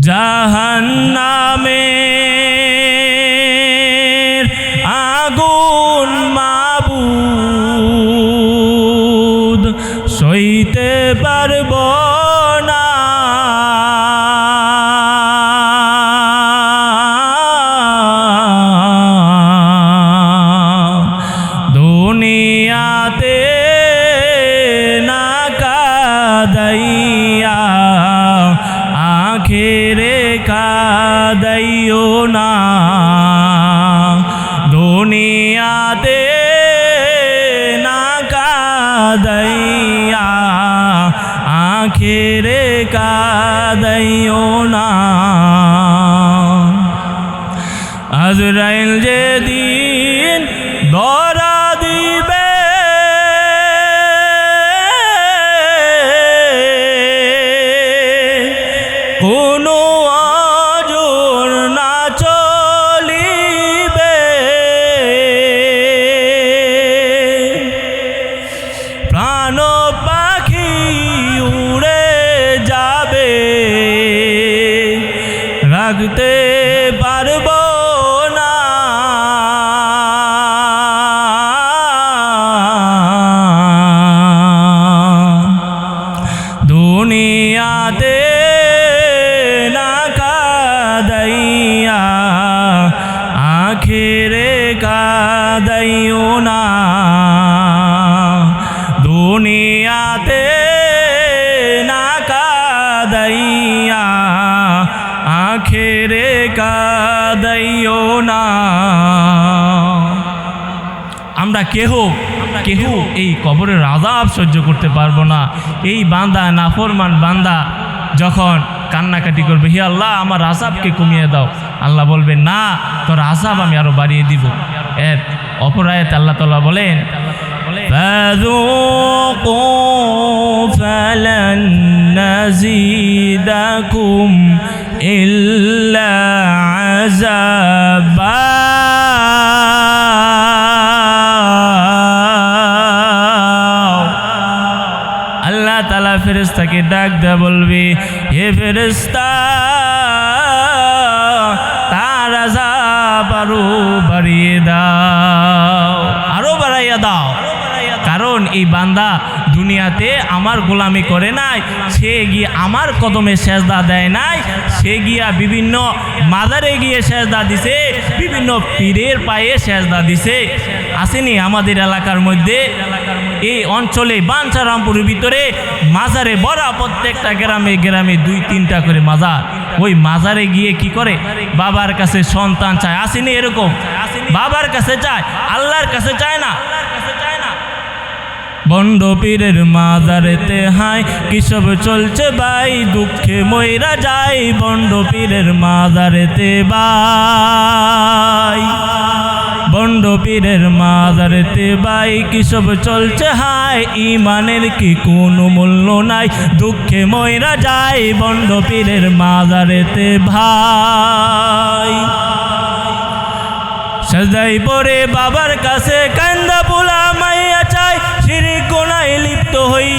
জাহান্নামে আখেরে কাদাইও না। আজরাইল রাখতে পারব না। আখেরে কাদাইও না। আমরা কেহ কেহ এই কবরের আজাব সহ্য করতে পারবো না এই বান্দা নাফরমান বান্দা যখন কান্নাকাটি করবে হে আল্লাহ আমার আজাবকে কমিয়ে দাও আল্লাহ বলবে না তোর আজাব আমি আরো বাড়িয়ে দিব এর অপরায়ত আল্লাহ তাল্লাহ বলেন فذوقوا فلن نزيدكم إلا ফেরেস্তাকে ডাক দেয়া বলবি হে ফেরেস্তা তার আজাব আরও বাড়িয়ে দাও। আরও বাড়াইয়া দাও। কারণ এই বান্দা দুনিয়াতে আমার গোলামি করে নাই, সে গিয়ে আমার কদমে সেজদা দেয় নাই, সে গিয়া বিভিন্ন মাজারে গিয়ে সেজদা দিছে, বিভিন্ন পীরের পায়ে সেজদা দিছে। আসেনি আমাদের এলাকার মধ্যে। এই অঞ্চলে বাঞ্ছারামপুরের ভিতরে মাজারে বড়া প্রত্যেকটা গ্রামে গ্রামে দুই তিনটা করে মাজার। ওই মাজারে গিয়ে কি করে? বাবার কাছে সন্তান চায়। আসেনি এরকম? বাবার কাছে চায়, আল্লাহর কাছে চায় না? বন্ড পীরের মাজারেতে হাই কিসব চলছে ভাই? দুঃখে ময়রা যায় বন্ড পীরের মাজারেতে বাই বন্ড পীরের মাজারেতে বাই কিসব চলছে হাই ইমানের কি কোনো মূল্য নাই? দুঃখে ময়রা যায় বন্ড পীরের মাজারেতে ভাই। সাজদাই পরে বাবার কাছে কান্দা পোলা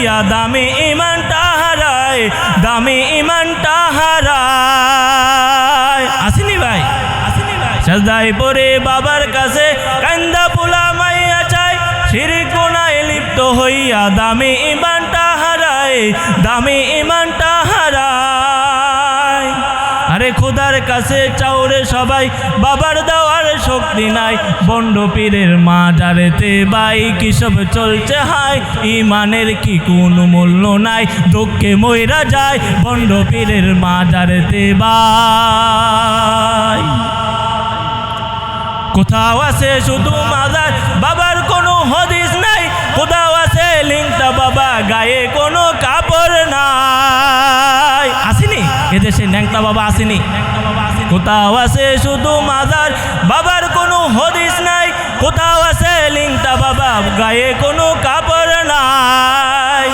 হইয়া দামে ইমানটা হারায় দামে ইমানটা হারায় আসেনি ভাই? আসেনি ভাই সাজদাই পরে বাবার কাছে কান্দা পোলা মাইয়া চাই শির কোনায় লিপ্ত হইয়া দামে ইমানটা হারায় দামে ইমানটা আরে খোদার কাছে চাউরে সবাই, বাবার দেওয়ার শক্তি নাই। বন্ড পীরের মাজারেতে বাই কিসব চলছে হাই ইমানের কি কোনো মূল্য নাই? দুঃখে ময়রা যায় বন্ড পীরের মাজারেতে বাই। কোথাও আছে শুধু মাজার, বাবার কোনো হদিস নাই। কোথাও আছে লিঙ্কটা বাবা গায়ে কোনো আসেনি এদেশে ন্যাংটা বাবা আসেনি। কোথাও আছে শুধু মাজার, বাবার কোনো হদিস নাই। কোথাও আছে লিঙ্কটা বাবা, গায়ে কোনো কাপড় নাই।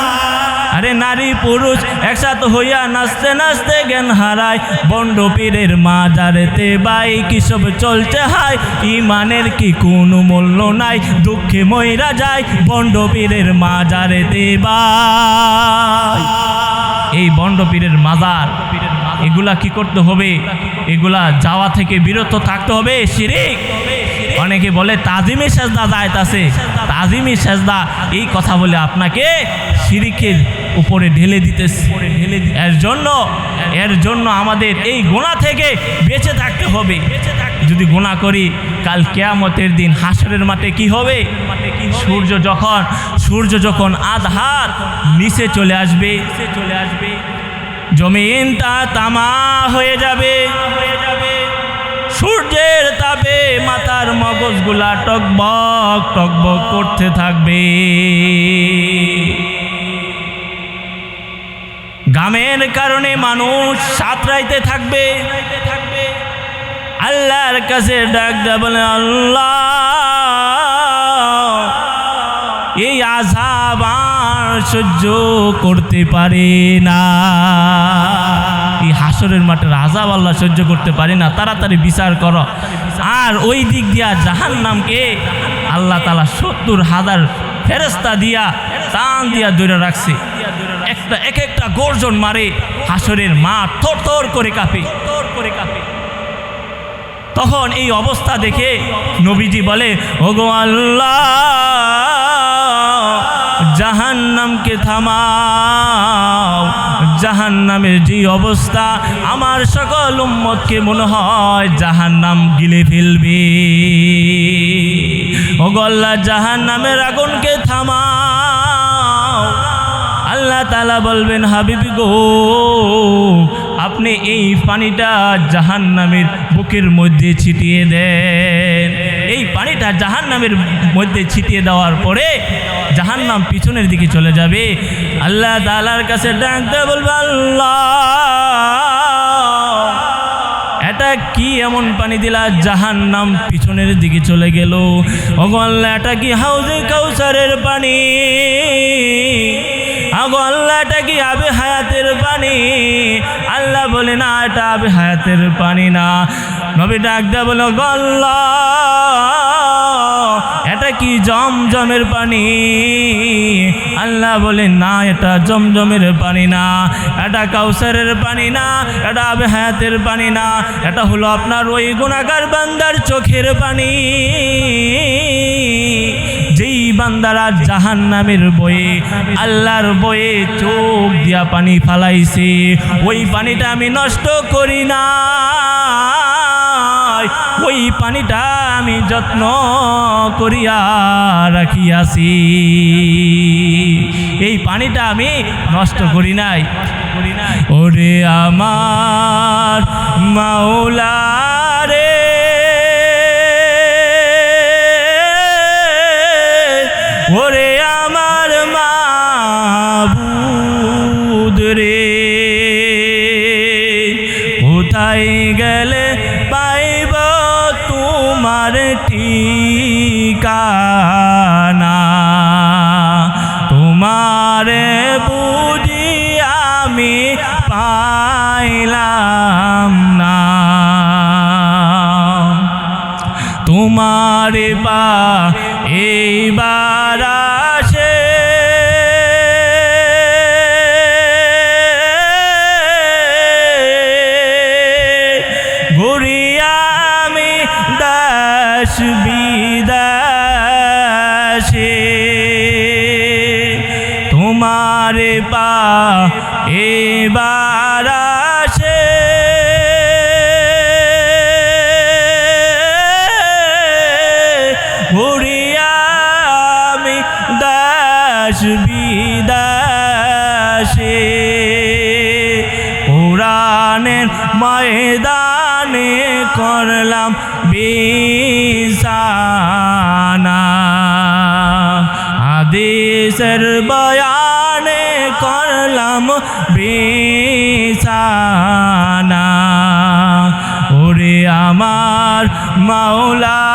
আরে নারী পুরুষ একসাথে হইয়া নাচতে নাচতে জ্ঞান হারায়। বন্ড পীরের মাজারেতে বাই কিসব চলছে হায়? ইমানের কি কোনো মূল্য নাই? দুঃখে ময়রা যায় বন্ড পীরের মাজারেতে বাই। এই বন্ড পীরের মাজার, এগুলা কি করতে হবে? এগুলা যাওয়া থেকে বিরত থাকতে হবে, শিরিক। অনেকে বলে, তাজিমি সেজদা দায়ত আছে তাজিমি সেজদা, এই কথা বলে আপনাকে শিরিকের উপরে ঢেলে দিতেছে। এর জন্য এর জন্য আমাদের এই গোনা থেকে বেঁচে থাকতে হবে। যদি গুণা করি, কাল কেয়ামতের দিন হাসরের মাঠে কি হবে? সূর্য যখন সূর্য যখন আধার নিচে চলে আসবে চলে আসবে জমিনটা তামা হয়ে যাবে হয়ে যাবে। সূর্যের তাপে মাথার মগজগুলা টকবক টকবক করতে থাকবে। গামের কারণে মানুষ সাঁতরাইতে থাকবে। আল্লাহর কাছে ডাক দেয়া বলে, আল্লাহ, এই আজাব আর সহ্য করতে পারে না। এই হাসরের মাঠের আজাব আল্লাহ সহ্য করতে পারে না। তাড়াতাড়ি বিচার করো। আর ওই দিক দিয়া জাহান নামকে আল্লাহ তালা সত্তর হাজার ফেরস্তা দিয়া টান দিয়া ধরে রাখছে। একটা, এক একটা গর্জন মারে, হাসরের মা থর থর করে কাঁপে থর করে কাঁপে। তখন এই অবস্থা দেখে নবীজি বলে, ওগো আল্লাহ, জাহান্নামকে থামাও। জাহান্নামের যে অবস্থা, আমার সকল উম্মতকে মনে হয় জাহান্নাম গিলে ফেলবে। ওগো আল্লাহ, জাহান্নামের আগুনকে থামাও। আল্লাহ তালা বলবেন হাবিবি গো আপনি এই পানিটা জাহান নামের বুকের মধ্যে ছিটিয়ে দেন। এই পানিটা জাহান নামের মধ্যে ছিটিয়ে দেওয়ার পরে জাহান নাম পিছনের দিকে চলে যাবে। আল্লাহ তালার কাছে ডাকতে বলবে, আল্লাহ, এটা কি এমন পানি দিলা জাহান নাম পিছনের দিকে চলে গেল? ওগো এটা কি হাউজে কাউসারের পানি? আগো এটা কি আবে হায়াতের পানি। আল্লাহ বলে, না, এটা হায়াতের পানি না। নবী ডাক দেয়া বলো গল্লা, এটা কি জমজমের পানি? আল্লাহ বলে, না, এটা জমজমের পানি না। এটা কাউসারের পানি না। এটা আবে হায়াতের পানি না। এটা হলো আপনার ওই গুণাগার বান্দার চোখের পানি। যেই বান্দারা জাহান নামের বয়ে, আল্লাহর বয়ে চোখ দিয়া পানি ফালাইছে, ওই পানিটা আমি নষ্ট করি না ওই পানিটা আমি যত্ন করিয়া রাখিয়াছি। এই পানিটা আমি নষ্ট করি নাই করি নাই। ওরে আমার মাওলা ঠিকানা। তোমারে বুঝি আমি পাইলাম না। তোমারে বা এবার আসে। আমি দাস বিদাসে। কোরআনের ময়দানে করলাম বিছানা আদেশের বয়ানে করলাম বিছানা ওরে আমার মাওলা